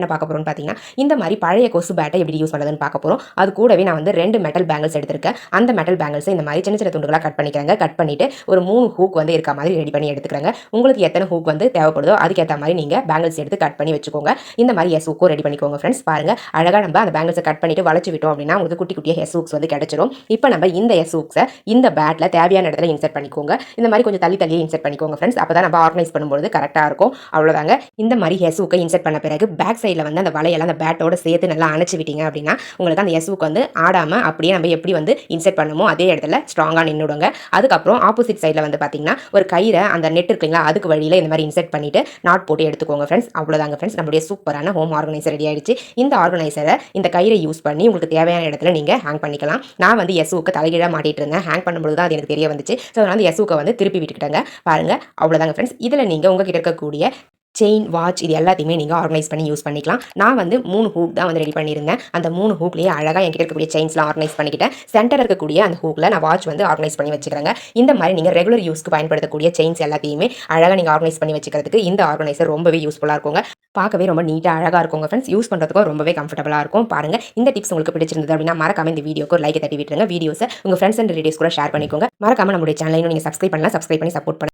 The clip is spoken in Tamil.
என்ன பார்க்க போகிறோம்னு பார்த்தீங்கன்னா இந்த மாதிரி பழைய கொசு பேட்டை எப்படி யூஸ் பண்ணுறதுன்னு பார்க்க போகிறோம் அது கூடவே நான் வந்து ரெண்டு மெட்டல் பேங்கிள்ஸ் எடுத்திருக்கேன். அந்த மெட்டல் பேங்கிள்ஸை இந்த மாதிரி சின்ன சின்ன துண்டுகளாக கட் பண்ணிக்கிறாங்க. கட் பண்ணிவிட்டு ஒரு மூணு ஹூக் வந்து இருக்க மாதிரி ரெடி பண்ணி எடுத்துக்கிறாங்க. உங்களுக்கு எத்தனை ஹூக் வந்து தேவைப்படுதோ அதுக்கேற்ற மாதிரி நீங்கள் பேங்கிள்ஸ் எடுத்து கட் பண்ணி வச்சுக்கோங்க. இந்த மாதிரி எஸ் ஹூக்கும் ரெடி பண்ணிக்கோங்க ஃப்ரெண்ட்ஸ் பாருங்கள் அழகாக நம்ம அந்த பேங்கிள்ஸை கட் பண்ணிட்டு வளைச்சு விட்டோம் அப்படின்னா உங்களுக்கு குட்டி குட்டியாக எஸ் ஹூக்ஸ் வந்து கிடச்சிரும். இப்போ நம்ம இந்த எஸ் ஹூக்ஸை இந்த பேட்டில் தேவையான இடத்துல இன்செர்ட் பண்ணிக்கோங்க. இந்த மாதிரி கொஞ்சம் தள்ளி தள்ளியே இன்செர்ட் பண்ணிக்கோங்க ஃப்ரெண்ட்ஸ் அப்போ தான் நம்ம ஆர்கனைஸ் பண்ணும்போது கரெக்டாக இருக்கும். அவ்வளோதாங்க இந்த மாதிரி எஸ் ஹூக்கை இன்செர்ட் பண்ண பிறகு பேக் சைடில் வந்து அந்த வலையெல்லாம் அந்த பேட்டோட சேர்த்து நல்லா அணைச்சி விட்டீங்க அப்படின்னா உங்களுக்கு அந்த எஸ்வுக்கு வந்து ஆடாமல் அப்படியே நம்ம எப்படி வந்து இன்செர்ட் பண்ணுமோ அதே இடத்துல ஸ்ட்ராங்காக நின்றுடுங்க அதுக்கப்புறம் ஆப்போசிட் சைடில் வந்து பார்த்தீங்கன்னா ஒரு கயிறை அந்த நெட் இருக்குங்களா அதுக்கு வழியில் இந்த மாதிரி இன்செர்ட் பண்ணிவிட்டு நாட் போட்டு எடுத்துக்கோங்க ஃப்ரெண்ட்ஸ் அவ்வளோதாங்க ஃப்ரெண்ட்ஸ் நம்மளுடைய சூப்பரான ஹோம் ஆர்கனைசர் ரெடி ஆயிடுச்சு. இந்த ஆர்கனைசரை இந்த கயிறை யூஸ் பண்ணி உங்களுக்கு தேவையான இடத்துல நீங்கள் ஹேங் பண்ணிக்கலாம். நான் வந்து எஸ்வுக்கு தலைகீழாக மாட்டிட்டு இருந்தேன். ஹேங் பண்ணும்போது தான் அது எனக்கு தெரிய வந்துச்சு. ஸோ அதனால் அந்த எஸ்வுக்கை வந்து திருப்பி விட்டுக்கிட்டேங்க. பாருங்க. அவ்வளோதாங்க ஃப்ரெண்ட்ஸ் இதில் நீங்கள் உங்ககிட்ட இருக்கக்கூடிய செயின் வாட்ச் இது எல்லாத்தையுமே நீங்கள் ஆர்கனைஸ் பண்ணி யூஸ் பண்ணிக்கலாம். நான் வந்து மூணு ஹூக் தான் வந்து ரெடி பண்ணியிருந்தேன். அந்த மூணு ஹூக்லேயே அழகாக என்கிட்ட இருக்கக்கூடிய செயின்ஸ்லாம் ஆர்கனைஸ் பண்ணிக்கிட்டேன். சென்டர் இருக்கக்கூடிய அந்த ஹூக்கில் நான் வாட்ச் வந்து ஆர்கனைஸ் பண்ணி வச்சுக்கிறேங்க. இந்த மாதிரி நீங்கள் ரெகுலர் யூஸ்க்கு பயன்படுத்தக்கூடிய செயின்ஸ் எல்லாத்தையுமே அழகாக நீங்கள் ஆர்கனைஸ் பண்ணி வச்சுக்கிறதுக்கு இந்த ஆர்கனைசர் ரொம்பவே யூஸ்ஃபுல்லாக இருக்குங்க. பார்க்கவே ரொம்ப நீட்டாக அழகாக இருக்குங்க ஃப்ரெண்ட்ஸ் யூஸ் பண்ணுறதுக்கும் ரொம்பவே கம்ஃபர்டபுளாக இருக்கும். பாருங்கள் இந்த டிப்ஸ் உங்களுக்கு பிடிச்சிருந்தது அப்படின்னா மறக்காம இந்த வீடியோக்கு ஒரு லைக் தட்டி விட்டுருங்க. வீடியோஸை உங்கள் ஃப்ரெண்ட்ஸ் அண்ட் ரிலேட்டிவ்ஸ் கூட ஷேர் பண்ணிக்கோங்க. மறக்காம நம்மளுடைய சேனலையும் நீங்கள் சப்ஸ்கிரைப் பண்ணலாம் சப்ஸ்கிரைப் பண்ணி சப்போர்ட் பண்ணுங்க.